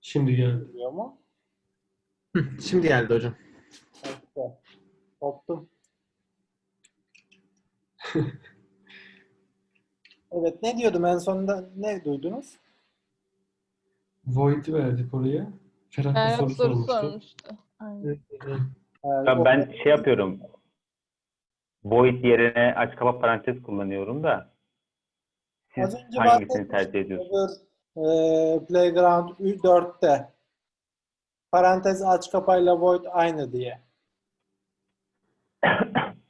Şimdi geldi. Biliyor mu? Hı, Şimdi geldi hocam. Evet. Koptum. evet ne diyordum en sonunda ne duydunuz? Void'i verdik oraya. Ferhat bir soru soru sormuştu. sormuştu. Aynen. Ben, şey yapıyorum. Void yerine aç kapa parantez kullanıyorum da. Siz Az önce hangisini tercih ediyorsunuz? E, Playground 4'te parantez aç kapayla void aynı diye.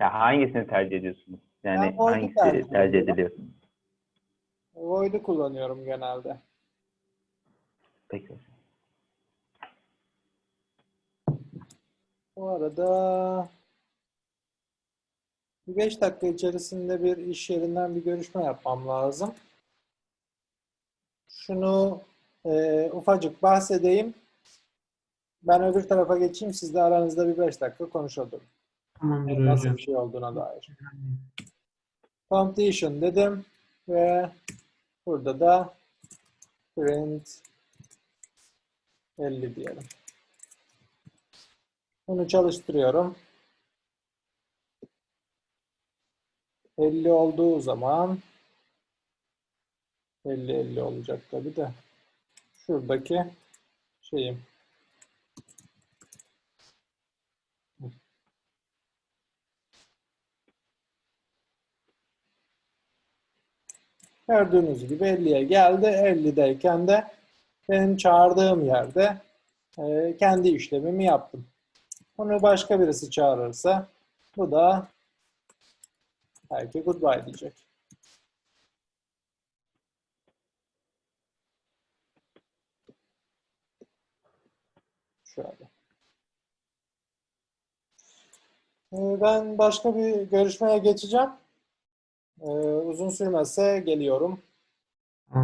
Ya hangisini tercih ediyorsunuz? Yani Ben hangisi tercih tercih, ediyorum. ediliyor? Void'i kullanıyorum genelde. Peki. Bu arada 5 dakika içerisinde bir iş yerinden bir görüşme yapmam lazım. Şunu e, ufacık bahsedeyim. Ben öbür tarafa geçeyim. Siz de aranızda bir 5 dakika konuşalım. Tamamdır Nasıl hocam. bir şey olduğuna dair. Completion dedim ve burada da print 50 diyelim. Bunu çalıştırıyorum. 50 olduğu zaman 50 50 olacak tabii de şuradaki şeyim Gördüğünüz gibi 50'ye geldi. 50'deyken de benim çağırdığım yerde e, kendi işlemimi yaptım. Bunu başka birisi çağırırsa bu da belki goodbye diyecek. Şöyle. E, Ben başka bir görüşmeye geçeceğim. E, Uzun sürmezse geliyorum.